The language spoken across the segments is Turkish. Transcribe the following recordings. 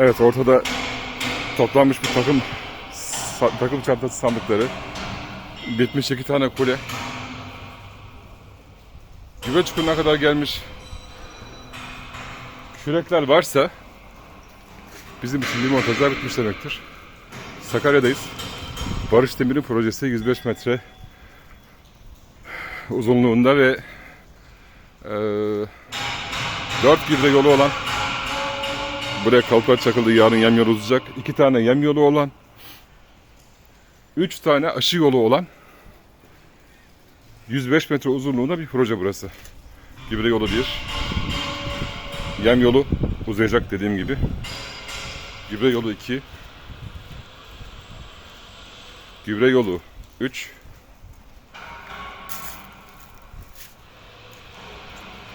Evet ortada toplanmış bir takım takım çantası sandıkları. Bitmiş iki tane kule. Güve çukuruna kadar gelmiş kürekler varsa bizim için limontajlar bitmiş demektir. Sakarya'dayız. Barış Demir'in projesi 105 metre uzunluğunda ve e, 4 gübre yolu olan buraya kalkar çakıldı yarın yem yolu uzayacak. 2 tane yem yolu olan 3 tane aşı yolu olan 105 metre uzunluğunda bir proje burası. Gübre yolu 1. Yem yolu uzayacak dediğim gibi. Gübre yolu 2. Gübre yolu 3.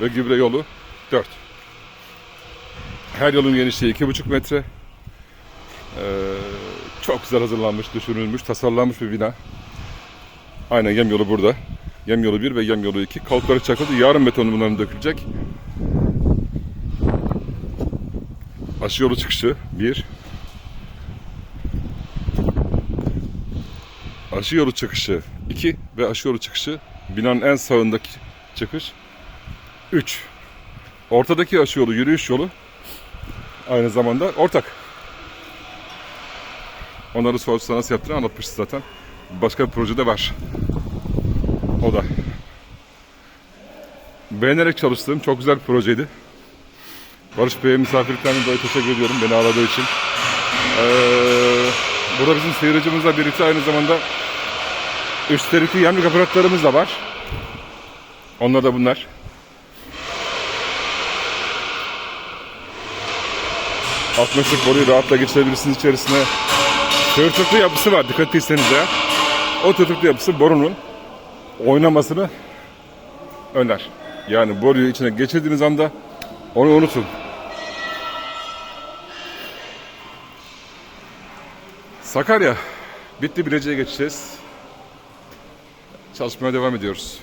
Ve gübre yolu 4. Her yolun genişliği 2,5 metre. Ee, çok güzel hazırlanmış, düşünülmüş, tasarlanmış bir bina. Aynen yem yolu burada. Yem yolu 1 ve yem yolu 2. Kalkları çakıldı. Yarın betonu bunların dökülecek. Aşı yolu çıkışı 1. Aşı yolu çıkışı 2 ve aşı yolu çıkışı binanın en sağındaki çıkış 3. Ortadaki aşı yolu yürüyüş yolu aynı zamanda ortak. Onları sorsa nasıl yaptığını anlatmıştı zaten. Başka bir projede var. O da. Beğenerek çalıştığım çok güzel bir projeydi. Barış Bey'e misafirliklerine dolayı teşekkür ediyorum beni aradığı için. Ee, burada bizim seyircimizle birlikte aynı zamanda üstleriki yemlik aparatlarımız da var. Onlar da bunlar. Alt metrek boruyu rahatla geçirebilirsiniz içerisine. Tırtıklı yapısı var dikkat ettiyseniz ya. O tırtıklı yapısı borunun oynamasını önler. Yani boruyu içine geçirdiğiniz anda onu unutun. Sakarya. Bitti Bilecik'e geçeceğiz. Çalışmaya devam ediyoruz.